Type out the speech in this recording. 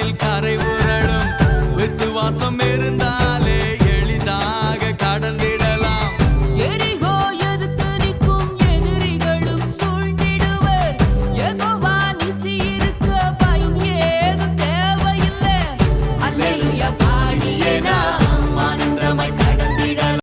மனதில் கரை